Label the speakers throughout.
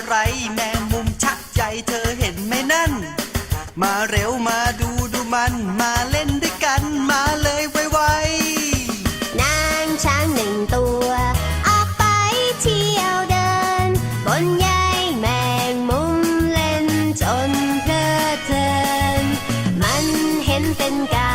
Speaker 1: อะไรแมงมุมชักใหญ่เธ
Speaker 2: อเห็นไหมนั่น มาเร็วมาดูดูมันมาเล่นด้วยกันมาเลยไวไวนางช้างหนึ่งตัว ออกไปเที่ยวเดิน บนใยแมงมุมเล่นจนเพลิดเพลิน มันเห็นเป็นกา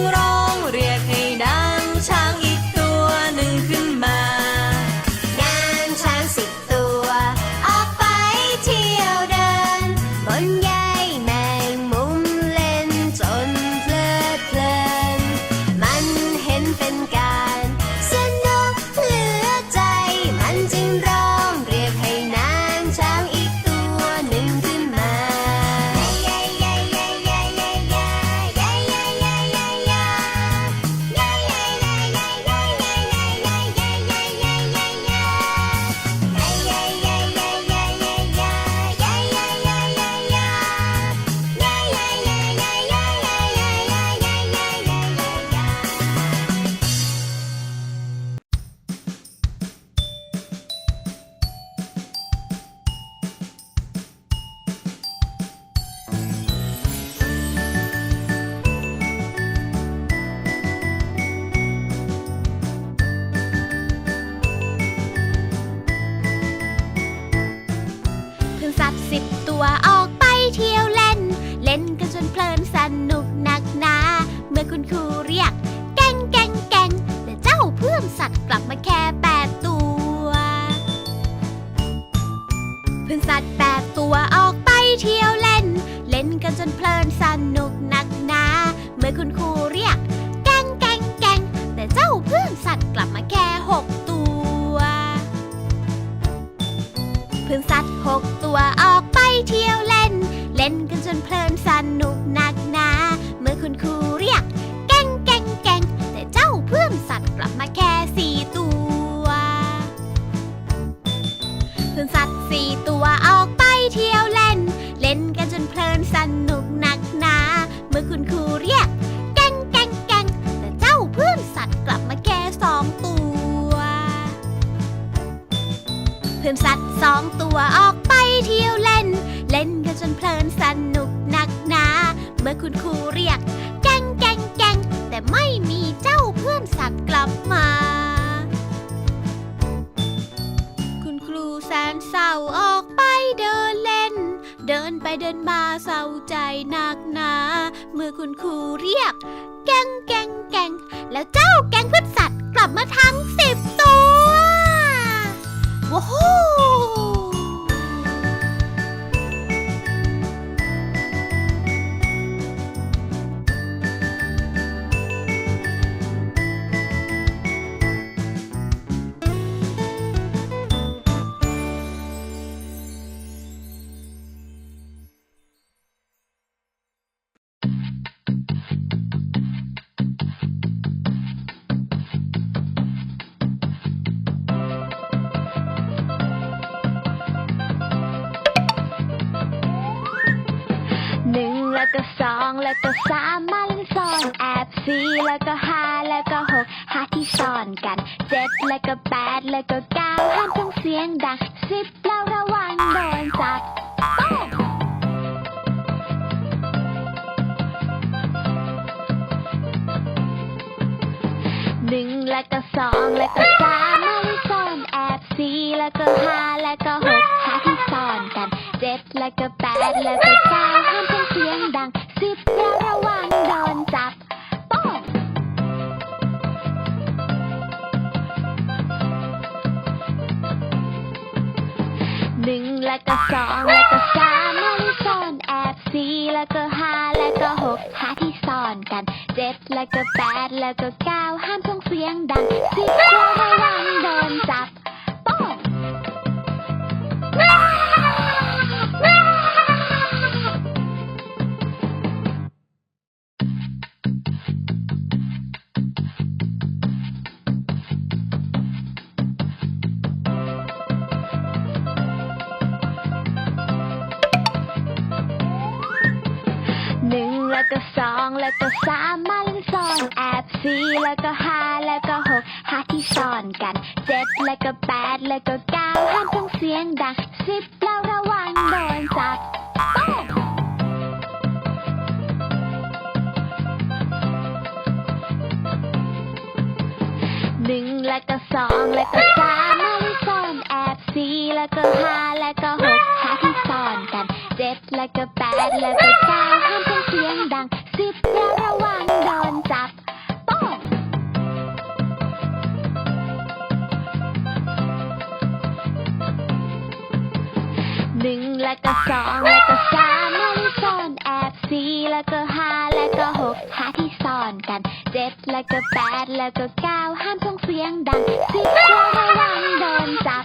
Speaker 3: 울어. พื่อนสัตว์สอ
Speaker 4: งตัวออกไปเที่ยวเล่น เล่นกันจนเพลินสนุกหนักหนา เมื่อคุณครูเรียก แกงแกงแกงแต่ไม่มีเจ้าเพื่อนสัตว์กลับมา คุณครูแสนเศร้าออกไปเดินเล่น เดินไปเดินมาเศร้าใจหนักหนา เมื่อคุณครูเรียก แกงแกงแกงแล้วเจ้าแกงเพื่อนสัตว์กลับมาทั้งสิบ ตัว
Speaker 5: ก็สามมาเล่นซ่อนแอบสี่แล้วก็ห้าแล้วก็หกหาที่ซ่อนกันเจ็ดแล้วก็แปดแล้วก็เก้าห้ามส่งเสียงดังสิบแล้วระวังโดนจับหนึ่งแล้วก็สองแล้วก็สามมาเล่นซ่อนแอบสี่แล้วก็ห้าแล้วก็หกหาที่ซ่อนกันเจ็ดแล้วก็แปดแล้วก็เก้าห้ามส่งเสียงดังสิบ นจับโป๊ะหนึ่งแล้วก็สองแล้วก็สามมาที่ซ่อนแอบสี่แล้วก็ห้าแล้วก็หกหาที่ซ่อนกันเจ็ดแล้วก็แปดแล้วก็เก้าห้ามส่งเสียงดังสิบแล้วระวังโดนจับ แล้วก็สองแล้วก็สามมาเล่นซ่อนแอบสี่แล้วก็ห้าแล้วก็หกหาที่ซ่อนกันเจ็ดแล้วก็แปดแล้วก็เก้าห้ามส่งเสียงดังสิบแล้วระวังโดนจับหนึ่งแล้วก็สองแล้วก็สามมาเล่นซ่อนแอบสี่แล้วก็ห้าแล้วก็หกหาที่ซ่อนกันเจ็ดแล้วก็แปดแล้วก็เก้า ก็แปดแล้วก็เก้าห้ามส่งเสียงดังสิบแล้วระวังโดนจับ